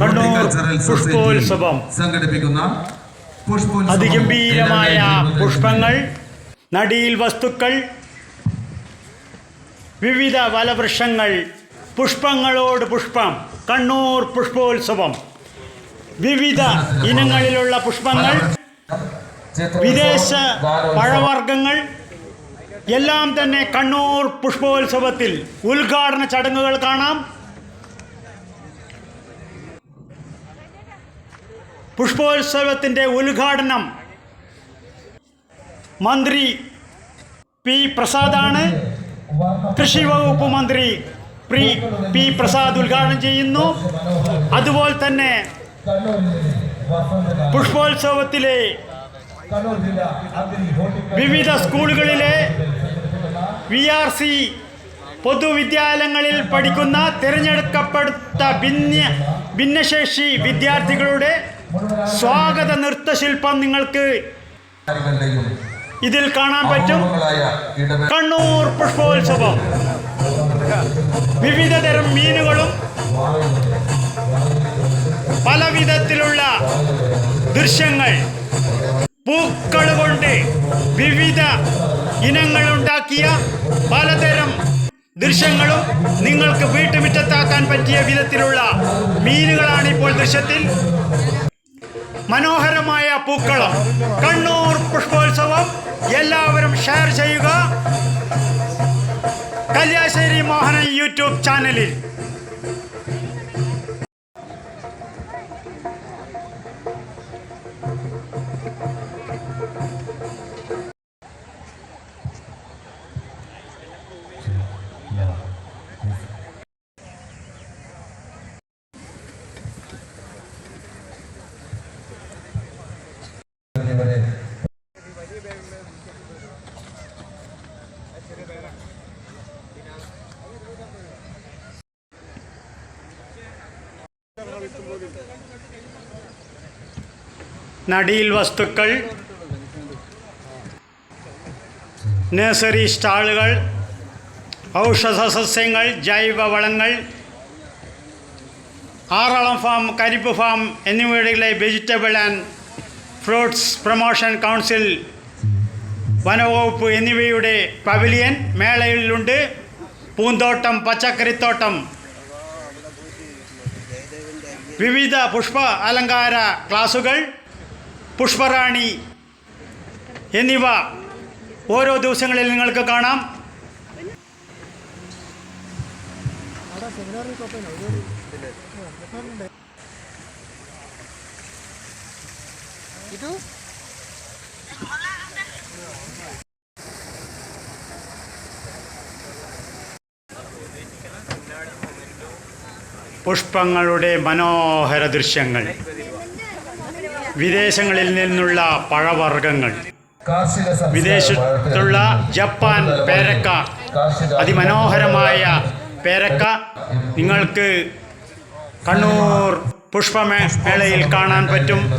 കണ്ണൂർ പുഷ്പോത്സവം. സംഘടിപ്പിക്കുന്ന അതിഗംഭീരമായ പുഷ്പങ്ങൾ നടിയിൽ വസ്തുക്കൾ വിവിധ വലവൃക്ഷങ്ങൾ പുഷ്പങ്ങളോട് പുഷ്പം കണ്ണൂർ പുഷ്പോത്സവം വിവിധ ഇനങ്ങളിലുള്ള പുഷ്പങ്ങൾ വിദേശ പഴവർഗങ്ങൾ എല്ലാം തന്നെ കണ്ണൂർ പുഷ്പോത്സവത്തിൽ ഉദ്ഘാടന ചടങ്ങുകൾ കാണാം പുഷ്പോത്സവത്തിന്റെ ഉദ്ഘാടനം മന്ത്രി പി പ്രസാദാണ്. കൃഷി വകുപ്പ് മന്ത്രി പി പ്രസാദ് ഉദ്ഘാടനം ചെയ്യുന്നു. അതുപോലെ തന്നെ പുഷ്പോത്സവത്തിലെ വിവിധ സ്കൂളുകളിലെ വി ആർ സി പൊതുവിദ്യാലയങ്ങളിൽ പഠിക്കുന്ന തിരഞ്ഞെടുക്കപ്പെടുത്ത ഭിന്ന ഭിന്നശേഷി വിദ്യാർത്ഥികളുടെ സ്വാഗത നൃത്തശില്പം നിങ്ങൾക്ക് ഇതിൽ കാണാൻ പറ്റും കണ്ണൂർ പുഷ്പോത്സവം. വിവിധ തരം മീനുകളും പല വിധത്തിലുള്ള ദൃശ്യങ്ങൾ. പൂക്കൾ കൊണ്ട് വിവിധ ഇനങ്ങളുണ്ടാക്കിയ പലതരം ദൃശ്യങ്ങളും നിങ്ങൾക്ക് വീട്ടുമുറ്റത്താക്കാൻ പറ്റിയ വിധത്തിലുള്ള മീനുകളാണ് ഇപ്പോൾ ദൃശ്യത്തിൽ. മനോഹരമായ പൂക്കളം. കണ്ണൂർ പുഷ്പോത്സവം. എല്ലാവരും ഷെയർ ചെയ്യുക. കല്യാശ്ശേരി മോഹനൻ യൂട്യൂബ് ചാനലിൽ. നടീൽ വസ്തുക്കൾ നഴ്സറി സ്റ്റാളുകൾ ഔഷധ സസ്യങ്ങൾ ജൈവ വളങ്ങൾ ആറളം ഫാം കരിപ്പ് ഫാം എന്നിവയുടെ vegetable and fruits promotion council വനവകുപ്പ് എന്നിവയുടെ പവലിയൻ മേളയിലുണ്ട്. പൂന്തോട്ടം പച്ചക്കറിത്തോട്ടം വിവിധ പുഷ്പ അലങ്കാര ക്ലാസുകൾ പുഷ്പറാണി എന്നിവ ഓരോ ദിവസങ്ങളിൽ നിങ്ങൾക്ക് കാണാം. പുഷ്പങ്ങളുടെ മനോഹര ദൃശ്യങ്ങൾ. വിദേശങ്ങളിൽ നിന്നുള്ള പഴവർഗങ്ങൾ. വിദേശത്തുള്ള ജപ്പാൻ പേരക്ക. അതിമനോഹരമായ പേരക്ക. നിങ്ങൾക്ക് കണ്ണൂർ പുഷ്പമേളയിൽ കാണാൻ പറ്റും.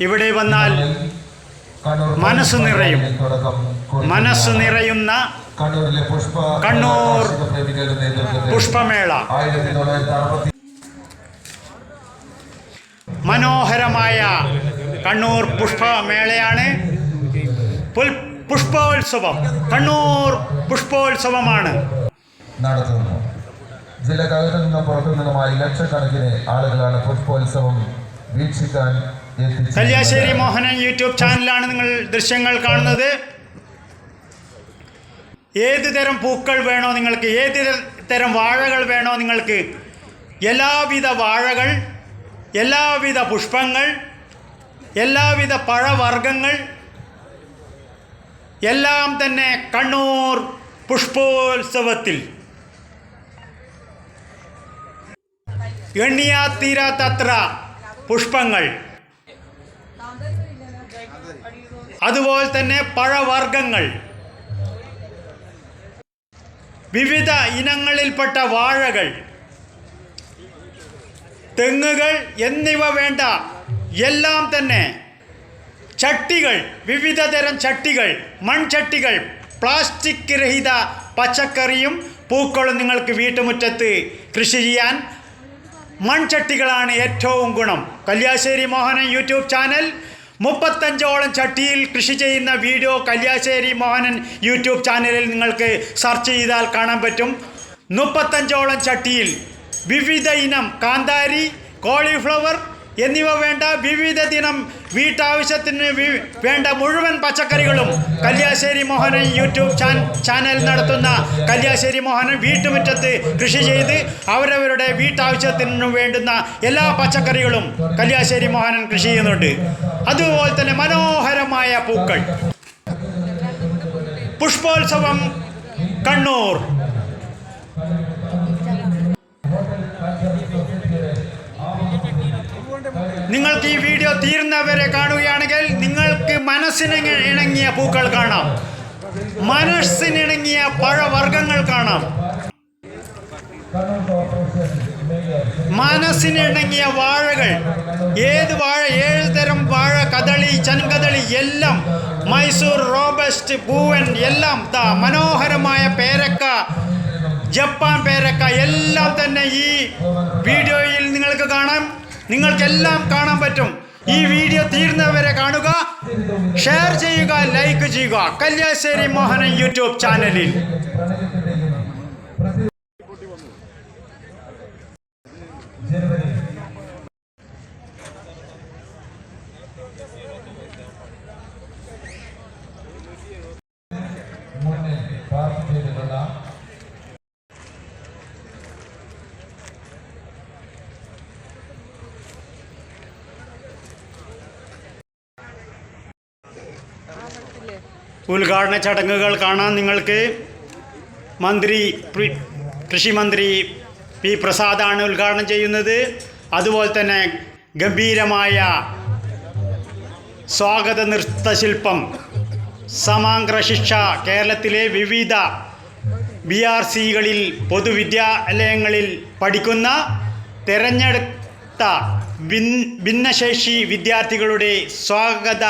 ഇവിടെ വന്നാൽ മനസ്സ് നിറയും. മനസ്സ് നിറയുന്ന കണ്ണൂരിലെ പുഷ്പ കണ്ണൂർ പുഷ്പമേള. മനോഹരമായ കണ്ണൂർ പുഷ്പമേളയാണ്. പുഷ്പോത്സവം. കണ്ണൂർ പുഷ്പോത്സവമാണ്. നടത്തുന്നു. ജില്ലക്കകത്തു നിന്നും പുറത്തു നിന്നുമായി ലക്ഷക്കണക്കിന് ആളുകളാണ് പുഷ്പോത്സവം വീക്ഷിക്കാൻ. കല്യാശ്ശേരി മോഹനൻ യൂട്യൂബ് ചാനലാണ് നിങ്ങൾ ദൃശ്യങ്ങൾ കാണുന്നത്. ഏത് തരം പൂക്കൾ വേണോ നിങ്ങൾക്ക് ഏത് തരം വാഴകൾ വേണോ നിങ്ങൾക്ക് എല്ലാവിധ വാഴകൾ എല്ലാവിധ പുഷ്പങ്ങൾ എല്ലാവിധ പഴവർഗങ്ങൾ എല്ലാം തന്നെ കണ്ണൂർ പുഷ്പോത്സവത്തിൽ. എണ്ണിയാ തീരാത്തത്ര പുഷ്പങ്ങൾ. അതുപോലെ തന്നെ പഴവർഗങ്ങൾ. വിവിധ ഇനങ്ങളിൽപ്പെട്ട വാഴകൾ തെങ്ങുകൾ എന്നിവ വേണ്ട. എല്ലാം തന്നെ ചട്ടികൾ വിവിധ തരം ചട്ടികൾ മൺചട്ടികൾ പ്ലാസ്റ്റിക് രഹിത പച്ചക്കറിയും പൂക്കളും നിങ്ങൾക്ക് വീട്ടുമുറ്റത്ത് കൃഷി ചെയ്യാൻ മൺചട്ടികളാണ് ഏറ്റവും ഗുണം. കല്യാശ്ശേരി മോഹനൻ യൂട്യൂബ് ചാനൽ മുപ്പത്തഞ്ചോളം ചട്ടിയിൽ കൃഷി ചെയ്യുന്ന വീഡിയോ കല്യാശ്ശേരി മോഹനൻ യൂട്യൂബ് ചാനലിൽ നിങ്ങൾക്ക് സെർച്ച് ചെയ്താൽ കാണാൻ പറ്റും. മുപ്പത്തഞ്ചോളം ചട്ടിയിൽ വിവിധ ഇനം കാന്താരി കോളിഫ്ലവർ എന്നിവ വേണ്ട വിവിധ ദിനം വീട്ടാവശ്യത്തിന് വേണ്ട മുഴുവൻ പച്ചക്കറികളും. കല്യാശ്ശേരി മോഹനൻ യൂട്യൂബ് ചാനൽ നടത്തുന്ന കല്യാശ്ശേരി മോഹനൻ വീട്ടുമുറ്റത്ത് കൃഷി ചെയ്ത് അവരവരുടെ വീട്ടാവശ്യത്തിന് വേണ്ടുന്ന എല്ലാ പച്ചക്കറികളും കല്യാശ്ശേരി മോഹനൻ കൃഷി ചെയ്യുന്നുണ്ട്. അതുപോലെ തന്നെ മനോഹരമായ പൂക്കൾ. പുഷ്പോത്സവം കണ്ണൂർ. നിങ്ങൾക്ക് ഈ വീഡിയോ തീർന്നവരെ കാണുകയാണെങ്കിൽ നിങ്ങൾക്ക് മനസ്സിന് ഇണങ്ങിയ പൂക്കൾ കാണാം. മനസ്സിനിണങ്ങിയ പഴവർഗങ്ങൾ കാണാം. മനസ്സിനിണങ്ങിയ വാഴകൾ. ഏത് വാഴ? ഏഴ് തരം വാഴ കദളി ചൻകദളി എല്ലാം മൈസൂർ റോബസ്റ്റ് പൂവൻ എല്ലാം ദാ മനോഹരമായ പേരക്ക ജപ്പാൻ പേരക്ക എല്ലാം തന്നെ ഈ വീഡിയോയിൽ നിങ്ങൾക്ക് നിങ്ങൾക്കെല്ലാം കാണാൻ പറ്റും. ഈ വീഡിയോ തീരുന്നവരെ കാണുക ഷെയർ ചെയ്യുക ലൈക്ക് ചെയ്യുക. കല്യാശ്ശേരി മോഹനൻ യൂട്യൂബ് ചാനലിൽ. ഉദ്ഘാടന ചടങ്ങുകൾ കാണാൻ നിങ്ങൾക്ക് മന്ത്രി കൃഷിമന്ത്രി കൃഷി മന്ത്രി പി പ്രസാദാണ് ഉദ്ഘാടനം ചെയ്യുന്നത്. അതുപോലെ തന്നെ ഗംഭീരമായ സ്വാഗത നൃത്തശില്പം സമാഗ്ര ശിക്ഷ കേരളത്തിലെ വിവിധ ബി ആർ സികളിൽ പൊതുവിദ്യാലയങ്ങളിൽ പഠിക്കുന്ന തിരഞ്ഞെടുത്ത ഭിന്നശേഷി വിദ്യാർത്ഥികളുടെ സ്വാഗത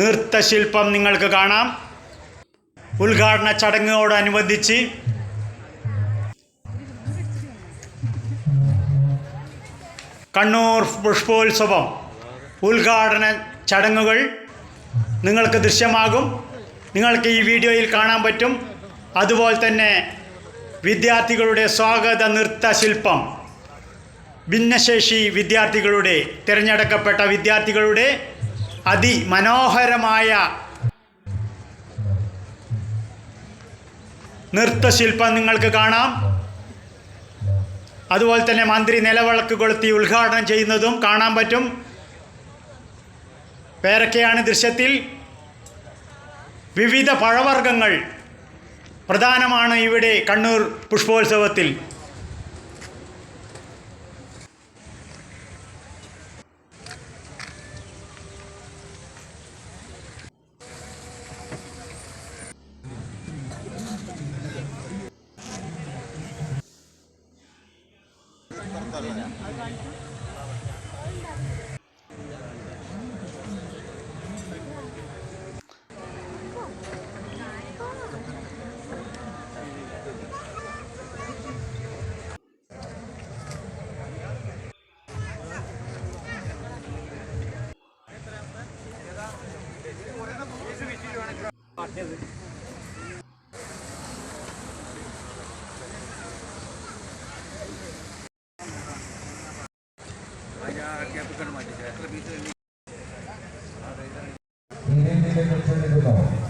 നൃത്തശില്പം നിങ്ങൾക്ക് കാണാം. ഉദ്ഘാടന ചടങ്ങോടനുബന്ധിച്ച് കണ്ണൂർ പുഷ്പോത്സവം ഉദ്ഘാടന ചടങ്ങുകൾ നിങ്ങൾക്ക് ദൃശ്യമാകും. നിങ്ങൾക്ക് ഈ വീഡിയോയിൽ കാണാൻ പറ്റും. അതുപോലെ തന്നെ വിദ്യാർത്ഥികളുടെ സ്വാഗത നൃത്ത ശില്പം ഭിന്നശേഷി വിദ്യാർത്ഥികളുടെ തിരഞ്ഞെടുക്കപ്പെട്ട വിദ്യാർത്ഥികളുടെ അതിമനോഹരമായ നൃത്തശില്പം നിങ്ങൾക്ക് കാണാം. അതുപോലെ തന്നെ മന്ത്രി നിലവിളക്ക് കൊളുത്തി ഉദ്ഘാടനം ചെയ്യുന്നതും കാണാൻ പറ്റും. പേരൊക്കെയാണ് ദൃശ്യത്തിൽ. വിവിധ പഴവർഗങ്ങൾ പ്രധാനമാണ് ഇവിടെ കണ്ണൂർ പുഷ്പോത്സവത്തിൽ.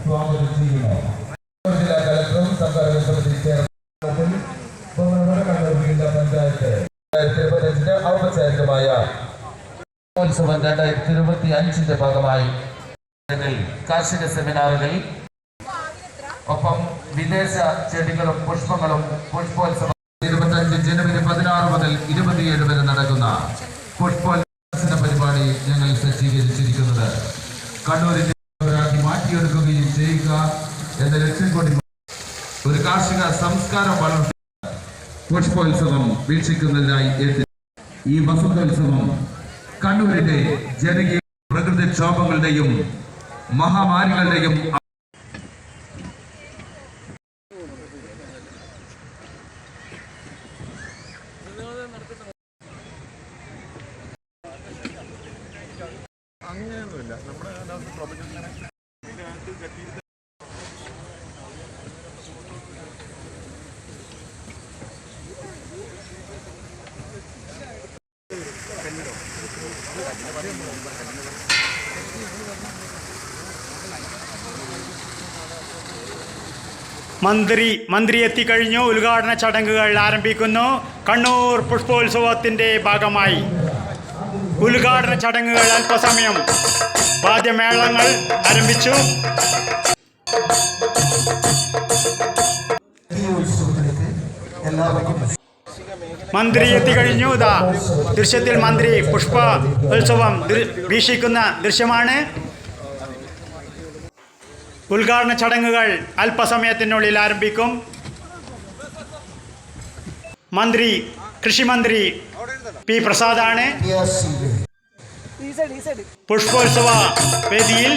സ്വാഗതം ചെയ്യുന്നു ജില്ലാ കലക്ടറും സംഘാടക സമിതി ചെയർമാനും ബഹുമാനപ്പെട്ട കണ്ണൂർ ജില്ലാ പഞ്ചായത്ത് ഔപചാരികമായ ഉത്സവം രണ്ടായിരത്തി ഇരുപത്തി ഭാഗമായി കാർഷിക സെമിനാറുകൾ ഒപ്പം വിദേശ ചെടികളും പുഷ്പങ്ങളും പുഷ്പോത്സവം ഇരുപത്തഞ്ച് ജനുവരി പതിനാറ് മുതൽ ഇരുപത്തിയേഴ് വരെ നടക്കുന്ന പുഷ്പോത്സവ പരിപാടി ഞങ്ങൾ സജ്ജീകരിച്ചിരിക്കുന്നത്. കണ്ണൂരിന്റെ ഒരാക്കി മാറ്റിയെടുക്കുകയും ചെയ്യുക എന്ന ലക്ഷ്യം കൊണ്ട് ഒരു കാർഷിക സംസ്കാരം വളർത്തി പുഷ്പോത്സവം വീക്ഷിക്കുന്നതിനായി എത്തി. ഈ വസന്തോത്സവം കണ്ണൂരിന്റെ ജനകീയ പ്രകൃതിക്ഷോഭങ്ങളുടെയും മഹാമാരികളുടെയും മന്ത്രി മന്ത്രി എത്തിക്കഴിഞ്ഞു ഉദ്ഘാടന ചടങ്ങുകൾ ആരംഭിക്കുന്നു. കണ്ണൂർ പുഷ്പോത്സവത്തിന്റെ ഭാഗമായി. ഉദ്ഘാടന ചടങ്ങുകൾ അല്പസമയം. വാദ്യമേളങ്ങൾ ആരംഭിച്ചു. എല്ലാവർക്കും മന്ത്രി എത്തിക്കഴിഞ്ഞു ഇതാ ദൃശ്യത്തിൽ മന്ത്രി പുഷ്പ ഉത്സവം വീക്ഷിക്കുന്ന ദൃശ്യമാണ്. ഉദ്ഘാടന ചടങ്ങുകൾ അല്പസമയത്തിനുള്ളിൽ ആരംഭിക്കും. മന്ത്രി കൃഷിമന്ത്രി പി പ്രസാദാണ്. പുഷ്പോത്സവ വേദിയിൽ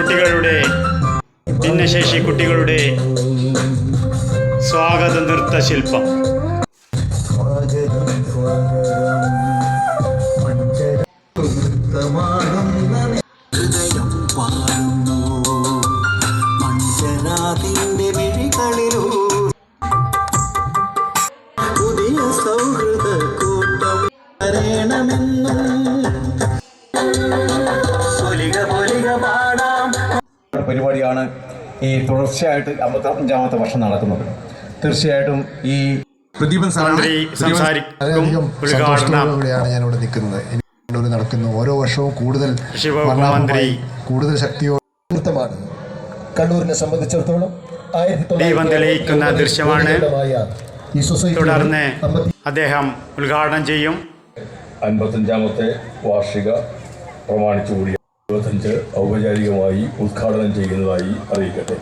കുട്ടികളുടെ ഭിന്നശേഷി കുട്ടികളുടെ സ്വാഗത നൃത്തശില്പം സ്വാഗതം പരിപാടിയാണ് ഈ തുടർച്ചയായിട്ട് അമ്പത്തഞ്ചാമത്തെ വർഷം നടക്കുന്നത് തീർച്ചയായിട്ടും ഈ പ്രദീപൻ സാറാണ് സംസാരിക്കും. വളരെയധികം സന്തോഷത്തോടുകൂടിയാണ് ഞാൻ ഇവിടെ നിൽക്കുന്നത്. നടക്കുന്ന കണ്ണൂർ നടക്കുന്നു. ഓരോ വർഷവും കൂടുതൽ കൂടുതൽ ശക്തിയോടെ കണ്ണൂരിനെ സംബന്ധിച്ചിടത്തോളം ദീപം തെളിയിക്കുന്ന ദൃശ്യമാണ്. തുടർന്ന് അദ്ദേഹം ഉദ്ഘാടനം ചെയ്യും. അൻപത്തഞ്ചാമത്തെ വാർഷിക പ്രമാണിച്ചുകൂടി ഇരുപത്തഞ്ച് ഔപചാരികമായി ഉദ്ഘാടനം ചെയ്യുന്നതായി അറിയിക്കട്ടെ.